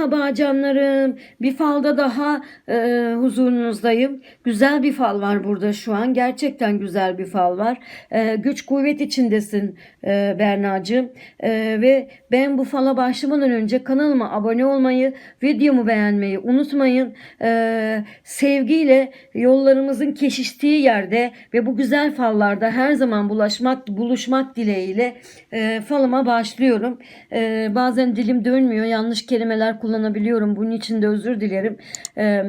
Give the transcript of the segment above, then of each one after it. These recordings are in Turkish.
Merhaba canlarım. Bir falda daha e, huzurunuzdayım. Güzel bir fal var burada şu an. Gerçekten güzel bir fal var. E, güç kuvvet içindesin e, Berna'cığım. E, ve ben bu fala başlamadan önce kanalıma abone olmayı, videomu beğenmeyi unutmayın. E, sevgiyle yollarımızın kesiştiği yerde ve bu güzel fallarda her zaman bulaşmak, buluşmak dileğiyle e, falıma başlıyorum. E, bazen dilim dönmüyor. Yanlış kelimeler kullanabiliyorum. Bunun için de özür dilerim. E,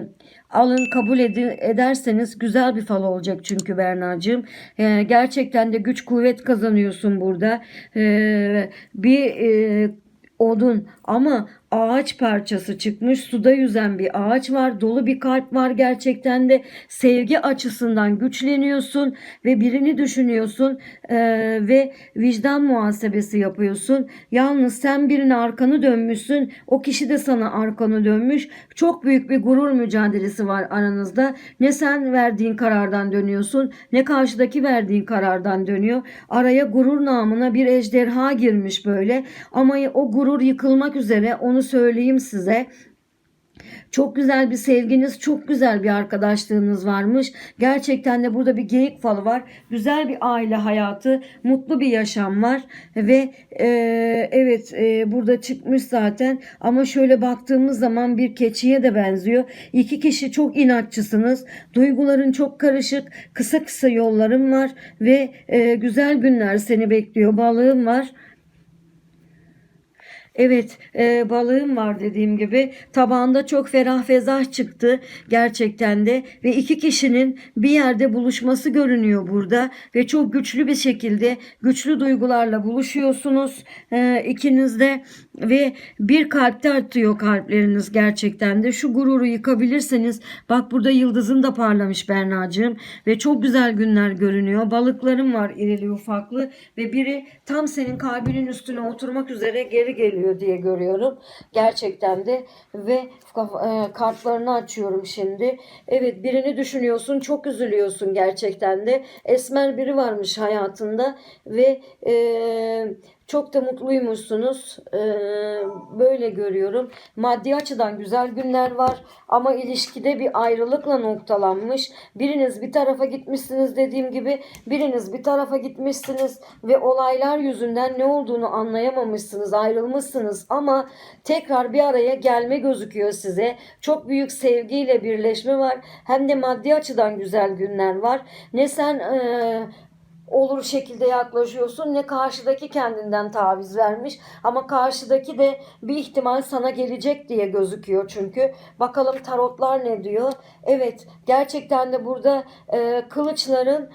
alın kabul edi- ederseniz güzel bir fal olacak çünkü Berna'cığım. E, gerçekten de güç kuvvet kazanıyorsun burada. E, bir e, odun ama ağaç parçası çıkmış. Suda yüzen bir ağaç var. Dolu bir kalp var gerçekten de. Sevgi açısından güçleniyorsun ve birini düşünüyorsun eee, ve vicdan muhasebesi yapıyorsun. Yalnız sen birine arkanı dönmüşsün. O kişi de sana arkanı dönmüş. Çok büyük bir gurur mücadelesi var aranızda. Ne sen verdiğin karardan dönüyorsun ne karşıdaki verdiğin karardan dönüyor. Araya gurur namına bir ejderha girmiş böyle. Ama o gurur yıkılmak üzere onu söyleyeyim size. Çok güzel bir sevginiz, çok güzel bir arkadaşlığınız varmış. Gerçekten de burada bir geyik falı var. Güzel bir aile hayatı, mutlu bir yaşam var. Ve e, evet e, burada çıkmış zaten. Ama şöyle baktığımız zaman bir keçiye de benziyor. İki kişi çok inatçısınız. Duyguların çok karışık. Kısa kısa yollarım var. Ve e, güzel günler seni bekliyor. Balığım var. Evet, e, balığım var dediğim gibi. Tabağında çok ferah fezah çıktı gerçekten de ve iki kişinin bir yerde buluşması görünüyor burada ve çok güçlü bir şekilde güçlü duygularla buluşuyorsunuz e, ikiniz de ve bir kalpte atıyor kalpleriniz gerçekten de. Şu gururu yıkabilirseniz bak burada yıldızın da parlamış Berna'cığım ve çok güzel günler görünüyor. Balıklarım var irili ufaklı ve biri tam senin kalbinin üstüne oturmak üzere geri geliyor diye görüyorum. Gerçekten de ve e, kartlarını açıyorum şimdi. Evet birini düşünüyorsun çok üzülüyorsun gerçekten de. Esmer biri varmış hayatında ve e, çok da mutluymuşsunuz. Ee, böyle görüyorum. Maddi açıdan güzel günler var ama ilişkide bir ayrılıkla noktalanmış. Biriniz bir tarafa gitmişsiniz dediğim gibi biriniz bir tarafa gitmişsiniz ve olaylar yüzünden ne olduğunu anlayamamışsınız, ayrılmışsınız ama tekrar bir araya gelme gözüküyor size. Çok büyük sevgiyle birleşme var. Hem de maddi açıdan güzel günler var. Ne sen eee olur şekilde yaklaşıyorsun. Ne karşıdaki kendinden taviz vermiş ama karşıdaki de bir ihtimal sana gelecek diye gözüküyor çünkü. Bakalım tarotlar ne diyor? Evet gerçekten de burada e, kılıçların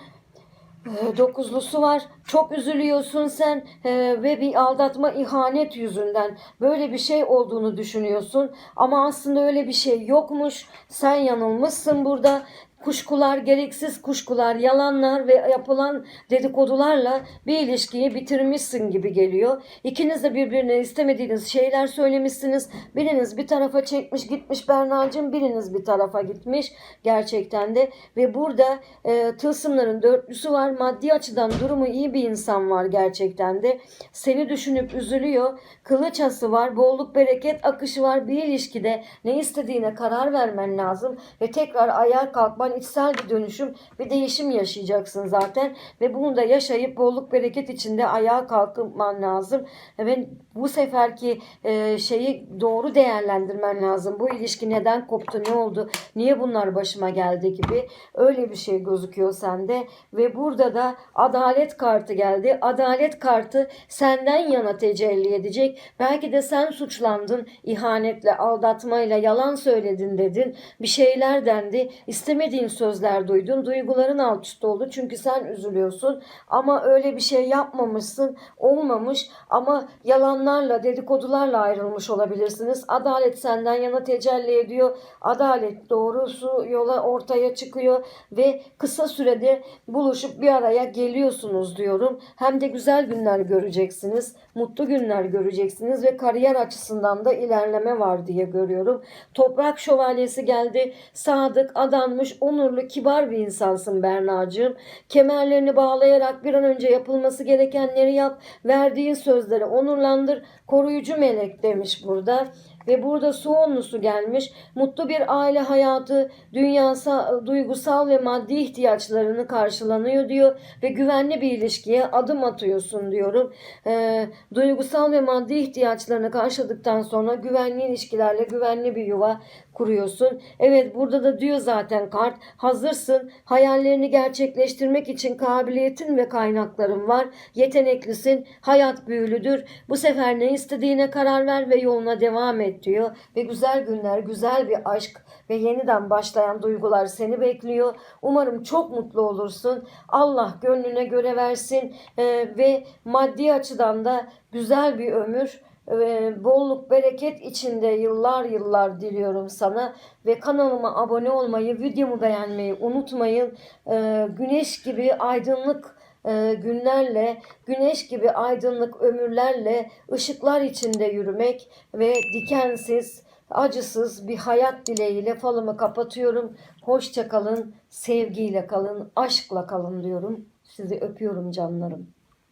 e, dokuzlusu var. Çok üzülüyorsun sen e, ve bir aldatma, ihanet yüzünden böyle bir şey olduğunu düşünüyorsun. Ama aslında öyle bir şey yokmuş. Sen yanılmışsın burada. Kuşkular, gereksiz kuşkular, yalanlar ve yapılan dedikodularla bir ilişkiyi bitirmişsin gibi geliyor. İkiniz de birbirine istemediğiniz şeyler söylemişsiniz. Biriniz bir tarafa çekmiş gitmiş Berna'cığım, biriniz bir tarafa gitmiş gerçekten de. Ve burada e, tılsımların dörtlüsü var. Maddi açıdan durumu iyi bir insan var gerçekten de. Seni düşünüp üzülüyor. Kılıç ası var, bolluk bereket akışı var. Bir ilişkide ne istediğine karar vermen lazım. Ve tekrar ayağa kalkman içsel bir dönüşüm, bir değişim yaşayacaksın zaten. Ve bunu da yaşayıp bolluk bereket içinde ayağa kalkman lazım. Ve bu seferki e, şeyi doğru değerlendirmen lazım. Bu ilişki neden koptu, ne oldu, niye bunlar başıma geldi gibi. Öyle bir şey gözüküyor sende. Ve burada da adalet kartı geldi. Adalet kartı senden yana tecelli edecek. Belki de sen suçlandın ihanetle, aldatmayla, yalan söyledin dedin. Bir şeyler dendi. İstemediğin sözler duydun. Duyguların alt üst oldu. Çünkü sen üzülüyorsun. Ama öyle bir şey yapmamışsın. Olmamış. Ama yalanlarla, dedikodularla ayrılmış olabilirsiniz. Adalet senden yana tecelli ediyor. Adalet doğrusu yola ortaya çıkıyor ve kısa sürede buluşup bir araya geliyorsunuz diyorum. Hem de güzel günler göreceksiniz. Mutlu günler göreceksiniz ve kariyer açısından da ilerleme var diye görüyorum. Toprak şövalyesi geldi. Sadık, adanmış, onurlu, kibar bir insansın Berna'cığım. Kemerlerini bağlayarak bir an önce yapılması gerekenleri yap. Verdiğin sözleri onurlandır. Koruyucu melek demiş burada. Ve burada Soğanlısu gelmiş. Mutlu bir aile hayatı, dünyasal, duygusal ve maddi ihtiyaçlarını karşılanıyor diyor ve güvenli bir ilişkiye adım atıyorsun diyorum. Ee, duygusal ve maddi ihtiyaçlarını karşıladıktan sonra güvenli ilişkilerle güvenli bir yuva kuruyorsun. Evet burada da diyor zaten kart hazırsın. Hayallerini gerçekleştirmek için kabiliyetin ve kaynakların var. Yeteneklisin. Hayat büyülüdür. Bu sefer ne istediğine karar ver ve yoluna devam et diyor. Ve güzel günler, güzel bir aşk ve yeniden başlayan duygular seni bekliyor. Umarım çok mutlu olursun. Allah gönlüne göre versin Ee, ve maddi açıdan da güzel bir ömür ve bolluk bereket içinde yıllar yıllar diliyorum sana ve kanalıma abone olmayı, videomu beğenmeyi unutmayın. Ee, güneş gibi aydınlık e, günlerle, güneş gibi aydınlık ömürlerle ışıklar içinde yürümek ve dikensiz, acısız bir hayat dileğiyle falımı kapatıyorum. Hoşça kalın, sevgiyle kalın, aşkla kalın diyorum. Sizi öpüyorum canlarım.